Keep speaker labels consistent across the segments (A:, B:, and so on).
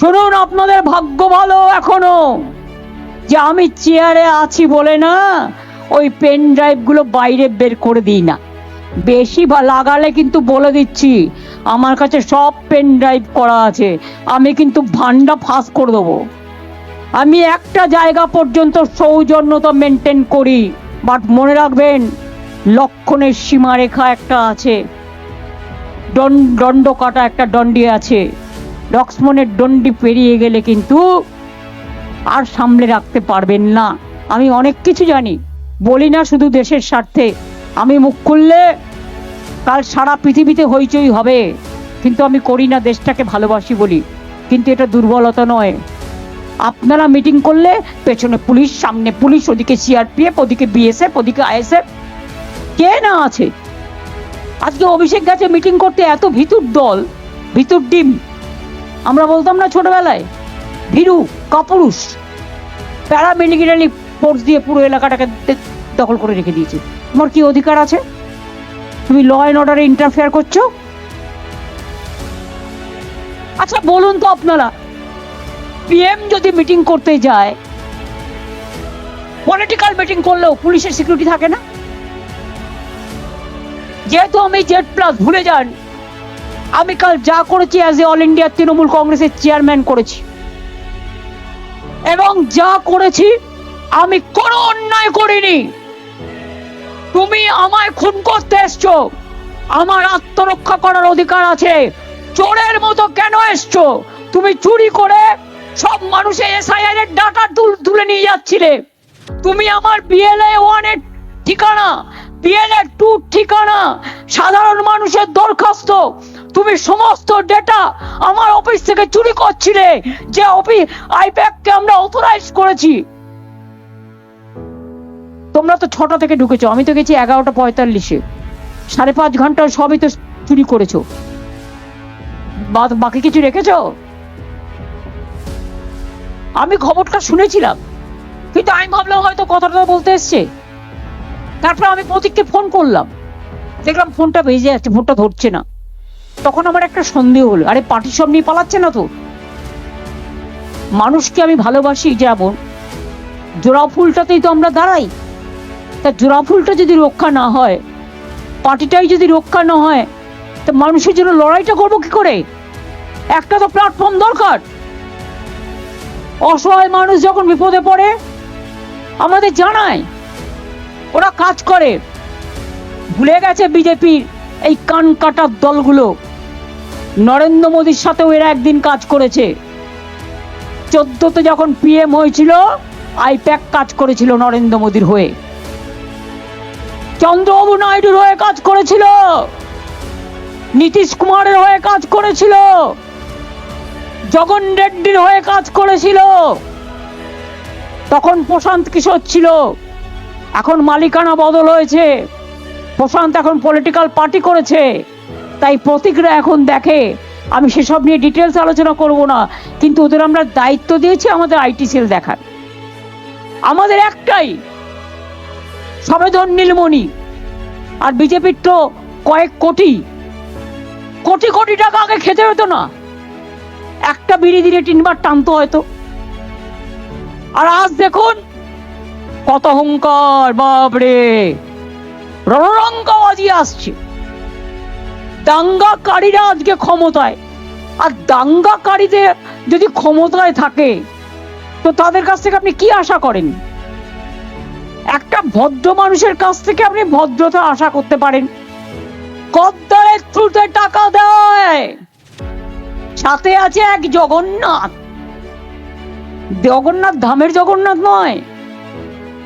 A: শুনুন, আপনাদের ভাগ্য ভালো এখনও। যে আমি চেয়ারে আছি বলে না, ওই পেন ড্রাইভগুলো বাইরে বের করে দিই না। বেশি লাগালে কিন্তু বলে দিচ্ছি, আমার কাছে সব পেন ড্রাইভ করা আছে, আমি কিন্তু ভান্ডা ফাঁস করে দেবো। আমি একটা জায়গা পর্যন্ত সৌজন্যতা মেনটেন করি, বাট মনে রাখবেন, লক্ষণের সীমারেখা একটা আছে দণ্ড কাটা একটা দণ্ডি আছে। লক্ষ্মণের দণ্ডি পেরিয়ে গেলে কিন্তু আর সামলে রাখতে পারবেন না। আমি অনেক কিছু জানি। বলি না শুধু দেশের স্বার্থে। আমি মুখ খুললে কাল সারা পৃথিবীতে হইচই হবে। কিন্তু আমি করি না দেশটাকে ভালোবাসি বলি। কিন্তু এটা দুর্বলতা নয়। আপনারা মিটিং করলে পেছনে পুলিশ, সামনে পুলিশ, ওদিকে সিআরপিএফ, ওদিকে বিএসএফ, ওদিকে আইএসএফ। কে না আছে? আজকে অভিষেক গেছে মিটিং করতে এত ভিতুর দল, ভিতুর ডিম। আমরা বলতাম না ছোটবেলায়, ভীরু, কাপুরুষ, প্যারা প্যারামিলিটারি ফোর্স দিয়ে পুরো এলাকাটাকে দখল করে রেখে দিয়েছে। তোমার কি অধিকার আছে? তুমি ল অ্যান্ড অর্ডারে ইন্টারফেয়ার করছ? আচ্ছা বলুন তো আপনারা পিএম যদি মিটিং করতে যায় পলিটিক্যাল মিটিং করলেও পুলিশের সিকিউরিটি থাকে না? যেহেতু আমি জেড প্লাস ভুলে যান আমি কাল যা করেছি as a all India Trinamool কংগ্রেসের চেয়ারম্যান করেছি। এবং যা করেছি, আমি কোনো অন্যায় করিনি। তুমি আমায় খুন করতে এসছো। আমার আত্মরক্ষা করার অধিকার আছে। চোরের মতো কেন এসছো? তুমি চুরি করে সব মানুষের এসআইআর এর ডাটা তুলে নিয়ে যাচ্ছিলে। তুমি আমার বিএলএ ওয়ানের ঠিকানা বিএলএ টু ঠিকানা, সাধারণ মানুষের দরখাস্ত তুমি সমস্ত ডেটা আমার অফিস থেকে চুরি করছিলে, যে অফিস আইপ্যাককে আমরা অথরাইজ করেছি। তোমরা তো ছটা থেকে ঢুকেছো, আমি তো গেছি এগারোটা পঁয়তাল্লিশে। সাড়ে পাঁচ ঘণ্টা সবই তো চুরি করেছ। বাকি কিছু রেখেছো? আমি খবরটা শুনেছিলাম, কিন্তু আমি ভাবলাম হয়তো কথাটা বলতে এসছে। তারপর আমি প্রতীককে ফোন করলাম। দেখলাম ফোনটা বেজে যাচ্ছে ফোনটা ধরছে না। তখন আমার একটা সন্দেহ হলো, আরে পার্টি সব নিয়ে পালাচ্ছে না তো? মানুষকে আমি ভালোবাসি যেমন জোড়া ফুলটাতেই তো আমরা দাঁড়াই। তা জোড়া ফুলটা যদি রক্ষা না হয়, পার্টিটাই যদি রক্ষা না হয়, তা মানুষের জন্য লড়াইটা করব কি করে? একটা তো প্ল্যাটফর্ম দরকার। অসহায় মানুষ যখন বিপদে পড়ে, আমাদের জানায় ওরা কাজ করে। ভুলে গেছে বিজেপির এই কান কাটার দলগুলো। নরেন্দ্র মোদীর সাথেও এরা একদিন কাজ করেছে। চোদ্দতে যখন পিএম হয়েছিল আইপ্যাক কাজ করেছিল নরেন্দ্র মোদীর হয়ে। চন্দ্রবাবু নাইডুর হয়ে কাজ করেছিল। নীতিশ কুমারের হয়ে কাজ করেছিল। জগন রেড্ডির হয়ে কাজ করেছিল। তখন প্রশান্ত কিশোর ছিল। এখন মালিকানা বদল হয়েছে। প্রশান্ত এখন পলিটিক্যাল পার্টি করেছে। তাই প্রতীকরা এখন দেখে আমি সেসব নিয়ে ডিটেলস আলোচনা করব না। কিন্তু ওদের আমরা দায়িত্ব দিয়েছি আমাদের আইটি সেল দেখার। আমাদের একটাই সবেদন নীলমণি আর বিজেপির তো কয়েক কোটি। কোটি কোটি টাকা আগে খেতে হতো না। একটা বিড়ি দিলে তিনবার টানতো হয়তো। আর আজ দেখুন কত অহংকার, বাপরে। রণরঙ্গবাজি আসছে। দাঙ্গাকারীরা আজকে ক্ষমতায়। আর দাঙ্গাকারীদের যদি ক্ষমতায় থাকে, তো তাদের কাছ থেকে আপনি কি আশা করেন? একটা ভদ্র মানুষের কাছ থেকে আপনি ভদ্রতা আশা করতে পারেন। কদ্দারের থ্রুতে টাকা দেয়। সাথে আছে এক জগন্নাথ। জগন্নাথ ধামের জগন্নাথ নয়,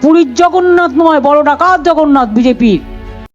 A: পুরীর জগন্নাথ নয়, বড় ডাকাত জগন্নাথ বিজেপির।